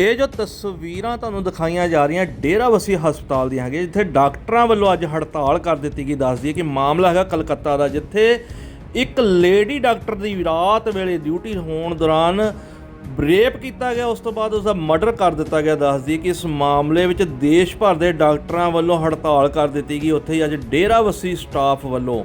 ਇਹ ਜੋ ਤਸਵੀਰਾਂ ਤੁਹਾਨੂੰ ਦਿਖਾਈਆਂ ਜਾ ਰਹੀਆਂ ਡੇਰਾਵਸੀ ਹਸਪਤਾਲ ਦੀਆਂ ਹੈਗੀਆਂ, ਜਿੱਥੇ ਡਾਕਟਰਾਂ ਵੱਲੋਂ ਅੱਜ ਹੜਤਾਲ ਕਰ ਦਿੱਤੀ ਗਈ, ਦੱਸਦੀ ਹੈ ਕਿ ਮਾਮਲਾ ਹੈਗਾ ਕਲਕੱਤਾ ਦਾ, ਜਿੱਥੇ ਇੱਕ ਲੇਡੀ ਡਾਕਟਰ ਦੀ ਰਾਤ ਵੇਲੇ ਡਿਊਟੀ ਹੋਣ ਦੌਰਾਨ ਰੇਪ ਕੀਤਾ ਗਿਆ, ਉਸ ਤੋਂ ਬਾਅਦ ਉਸ ਦਾ ਮਰਡਰ ਕਰ ਦਿੱਤਾ ਗਿਆ, ਦੱਸਦੀ ਕਿ ਇਸ ਮਾਮਲੇ ਵਿੱਚ ਦੇਸ਼ ਭਰ ਦੇ ਡਾਕਟਰਾਂ ਵੱਲੋਂ ਹੜਤਾਲ ਕਰ ਦਿੱਤੀ ਗਈ। ਉੱਥੇ ਹੀ ਅੱਜ ਡੇਰਾ ਡੇਰਾਵਸੀ ਸਟਾਫ ਵੱਲੋਂ,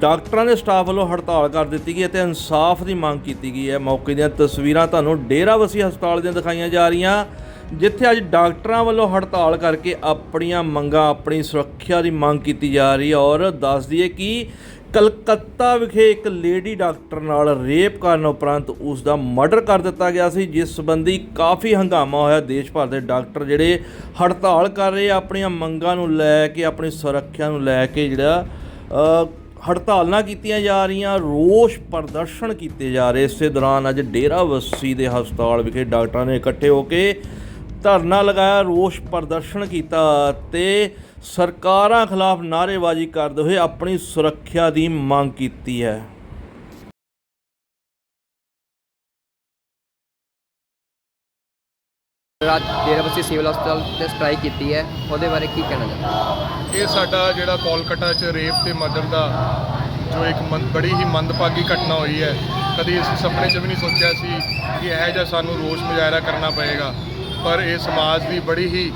ਡਾਕਟਰਾਂ ਦੇ ਸਟਾਫ ਵੱਲੋਂ ਹੜਤਾਲ ਕਰ ਦਿੱਤੀ ਗਈ ਅਤੇ ਇਨਸਾਫ ਦੀ ਮੰਗ ਕੀਤੀ ਗਈ ਹੈ। ਮੌਕੇ ਦੀਆਂ ਤਸਵੀਰਾਂ ਤੁਹਾਨੂੰ ਡੇਰਾਵਸੀ ਹਸਪਤਾਲ ਦੀਆਂ ਦਿਖਾਈਆਂ ਜਾ ਰਹੀਆਂ, ਜਿੱਥੇ ਅੱਜ ਡਾਕਟਰਾਂ ਵੱਲੋਂ ਹੜਤਾਲ ਕਰਕੇ ਆਪਣੀਆਂ ਮੰਗਾਂ, ਆਪਣੀ ਸੁਰੱਖਿਆ ਦੀ ਮੰਗ ਕੀਤੀ ਜਾ ਰਹੀ ਹੈ ਔਰ ਦੱਸ ਦਈਏ ਕਿ ਕਲਕੱਤਾ ਵਿਖੇ ਇੱਕ ਲੇਡੀ ਡਾਕਟਰ ਨਾਲ ਰੇਪ ਕਰਨ ਉਪਰੰਤ ਉਸ ਦਾ ਮਰਡਰ ਕਰ ਦਿੱਤਾ ਗਿਆ ਸੀ, ਜਿਸ ਸੰਬੰਧੀ ਕਾਫੀ ਹੰਗਾਮਾ ਹੋਇਆ। ਦੇਸ਼ ਭਰ ਦੇ ਡਾਕਟਰ ਜਿਹੜੇ ਹੜਤਾਲ ਕਰ ਰਹੇ ਆਪਣੀਆਂ ਮੰਗਾਂ ਨੂੰ ਲੈ ਕੇ, ਆਪਣੀ ਸੁਰੱਖਿਆ ਨੂੰ ਲੈ ਕੇ ਜਿਹੜਾ ਹੜਤਾਲਾਂ ਕੀਤੀਆਂ ਜਾ ਰਹੀਆਂ, ਰੋਸ ਪ੍ਰਦਰਸ਼ਨ ਕੀਤੇ ਜਾ ਰਹੇ। ਇਸੇ ਦੌਰਾਨ ਅੱਜ ਡੇਰਾ ਡੇਰਾਵੱਸੀ ਦੇ ਹਸਪਤਾਲ ਵਿਖੇ ਡਾਕਟਰਾਂ ਨੇ ਇਕੱਠੇ ਹੋ ਕੇ ਧਰਨਾ ਲਗਾਇਆ, ਰੋਸ ਪ੍ਰਦਰਸ਼ਨ ਕੀਤਾ ਤੇ ਸਰਕਾਰਾਂ ਖਿਲਾਫ ਨਾਅਰੇਬਾਜ਼ੀ ਕਰਦੇ ਹੋਏ ਆਪਣੀ ਸੁਰੱਖਿਆ ਦੀ ਮੰਗ ਕੀਤੀ ਹੈ। ਰਾਤ ਡੇਰਾਬੱਸੀ ਸਿਵਲ ਹਸਪਤਾਲ ਤੇ ਸਟ੍ਰਾਈਕ ਕੀਤੀ ਹੈ। ਉਹਦੇ ਬਾਰੇ ਕੀ ਕਹਿਣਾ ਚਾਹੁੰਦੇ ਇਹ ਸਾਡਾ ਜਿਹੜਾ ਕੋਲਕਾਤਾ 'ਚ ਰੇਪ ਤੇ ਮਰਡਰ ਦਾ ਜੋ ਇੱਕ ਮੰ- ਬੜੀ ਹੀ ਮੰਦਭਾਗੀ ਘਟਨਾ ਹੋਈ ਹੈ ਕਦੀ ਅਸੀਂ ਸੁਪਨੇ 'ਚ ਵੀ ਨਹੀਂ ਸੋਚਿਆ ਸੀ ਕਿ ਇਹੋ ਜਿਹਾ ਸਾਨੂੰ ਰੋਸ ਮੁਜ਼ਾਹਰਾ ਕਰਨਾ ਪਏਗਾ। ਪਰ ਇਹ ਸਮਾਜ ਦੀ ਬੜੀ ਹੀ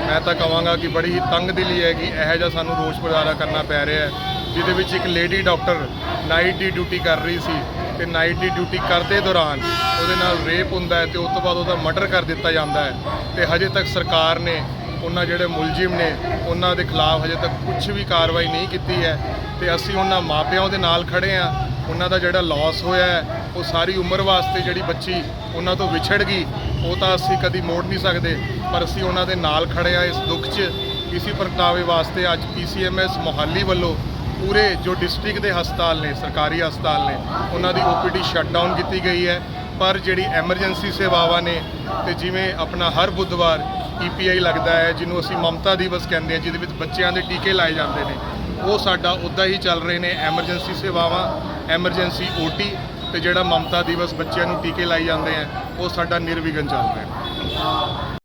ਮੈਂ ਤਾਂ ਕਹਾਂਗਾ ਕਿ ਬੜੀ ਹੀ ਤੰਗ ਦਿਲੀ ਹੈ ਕਿ ਇਹੋ ਜਿਹਾ ਸਾਨੂੰ ਰੋਸ ਮੁਜ਼ਾਹਰਾ ਕਰਨਾ ਪੈ ਰਿਹਾ ਹੈ, ਜਿਹਦੇ ਵਿੱਚ ਇੱਕ ਲੇਡੀ ਡਾਕਟਰ ਨਾਈਟ ਦੀ ਡਿਊਟੀ ਕਰ ਰਹੀ ਸੀ ਤੇ ਨਾਈਟ ਦੀ ਡਿਊਟੀ ਕਰਦੇ ਦੌਰਾਨ ਉਹਦੇ ਨਾਲ ਰੇਪ ਹੁੰਦਾ ਹੈ ਤੇ ਉਸ ਤੋਂ ਬਾਅਦ ਉਹਦਾ ਮਰਡਰ ਕਰ ਦਿੱਤਾ ਜਾਂਦਾ ਹੈ ਤੇ ਹਜੇ ਤੱਕ ਸਰਕਾਰ ਨੇ, ਉਹਨਾਂ ਜਿਹੜੇ ਮੁਲਜ਼ਮ ਨੇ, ਉਹਨਾਂ ਦੇ ਖਿਲਾਫ ਹਜੇ ਤੱਕ ਕੁਝ ਵੀ ਕਾਰਵਾਈ ਨਹੀਂ ਕੀਤੀ ਹੈ ਤੇ ਅਸੀਂ ਉਹਨਾਂ ਮਾਪਿਆਂ ਦੇ ਨਾਲ ਖੜੇ ਆ ਉਹਨਾਂ ਦਾ ਜਿਹੜਾ ਲਾਸ ਹੋਇਆ ਉਹ ਸਾਰੀ ਉਮਰ ਵਾਸਤੇ ਜਿਹੜੀ ਬੱਚੀ ਉਹਨਾਂ ਤੋਂ ਵਿਛੜ ਗਈ ਉਹ ਤਾਂ ਅਸੀਂ ਕਦੀ ਮੋੜ ਨਹੀਂ ਸਕਦੇ, ਪਰ ਅਸੀਂ ਉਹਨਾਂ ਦੇ ਨਾਲ ਖੜੇ ਆ ਇਸ ਦੁੱਖ 'ਚ। ਇਸੇ ਪ੍ਰਗਟਾਵੇ ਵਾਸਤੇ ਅੱਜ ਪੀਸੀਐਮਐਸ ਮੋਹਾਲੀ ਵੱਲੋਂ ਪੂਰੇ ਜੋ ਡਿਸਟ੍ਰਿਕਟ ਦੇ ਹਸਪਤਾਲ ਨੇ, ਸਰਕਾਰੀ ਹਸਪਤਾਲ ਨੇ, ਉਹਨਾਂ ਦੀ ਓਪੀਡੀ ਸ਼ਟਡਾਊਨ ਕੀਤੀ ਗਈ ਹੈ। ਪਰ ਜਿਹੜੀ ਐਮਰਜੈਂਸੀ ਸੇਵਾਵਾਂ ਨੇ ਤੇ ਜਿਵੇਂ ਆਪਣਾ ਹਰ ਬੁੱਧਵਾਰ ਈਪੀਆਈ ਲੱਗਦਾ ਹੈ, ਜਿਹਨੂੰ ਅਸੀਂ ਮਮਤਾ ਦਿਵਸ ਕਹਿੰਦੇ ਹਾਂ, ਜਿਹਦੇ ਵਿੱਚ ਬੱਚਿਆਂ ਦੇ ਟੀਕੇ ਲਾਏ ਜਾਂਦੇ ਨੇ, ਉਹ ਸਾਡਾ ਉੱਦਾਂ ਹੀ ਚੱਲ ਰਹੇ ਨੇ ਐਮਰਜੈਂਸੀ ਸੇਵਾਵਾਂ ਐਮਰਜੈਂਸੀ ਓਟੀ ਤੇ ਜਿਹੜਾ ਮਮਤਾ ਦਿਵਸ ਬੱਚਿਆਂ ਨੂੰ ਟੀਕੇ ਲਾਏ ਜਾਂਦੇ ਆ, ਉਹ ਸਾਡਾ ਨਿਰਵਿਘਨ ਚੱਲ ਰਿਹਾ। ਹੈ